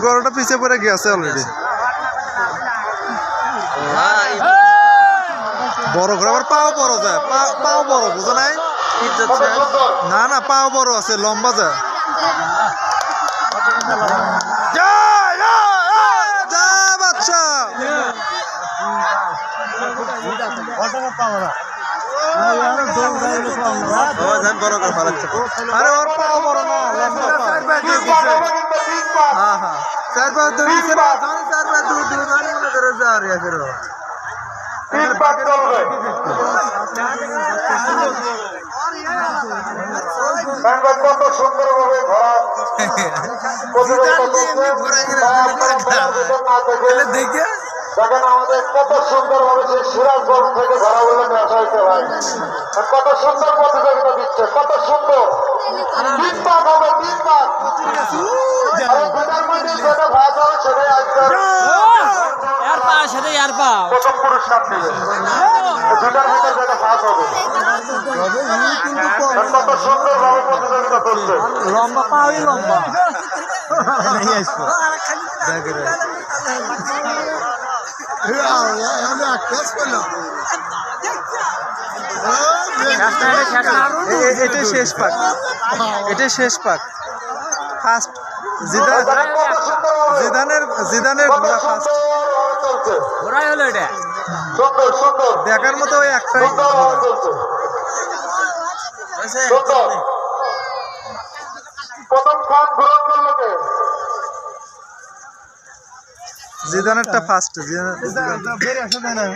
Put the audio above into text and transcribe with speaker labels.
Speaker 1: গরুটা পিছে পড়ে গেছে অলরেডি বড় ঘোড়া আবার পাও বড় যায়। পা- পাও বড় বুঝো নাই? না না পাও বড় আছে লম্বা যায়। বাচ্চা আরে ওর পাও বড় না লম্বা পাও। পাঁচ দূর নিচে না, ধরে চার পাঁচ দূর দূর ধরে মনে করো যা রে একের
Speaker 2: কত সুন্দর ভাবে ঘোরা
Speaker 3: দেখে
Speaker 2: দেখেন আমাদের কত সুন্দর ভাবে সেই সিরাজগঞ্জ থেকে ঘোরা বলে নেশা হইতে ভাই। কত সুন্দর প্রতিযোগিতা দিচ্ছে কত সুন্দর। তিন পাক হবে তিন পাক। লম্বা পা ওই
Speaker 3: লম্বা।
Speaker 1: এটাই শেষ পাক। এটাই শেষ পাক। ফার্স্ট জিদানের জিদানের ঘোড়া ফার্স্ট
Speaker 4: ঘোড়াই
Speaker 2: হলো এটা
Speaker 1: দেখার মতো ওই একটাই জিদানেরটা ফার্স্ট জিদান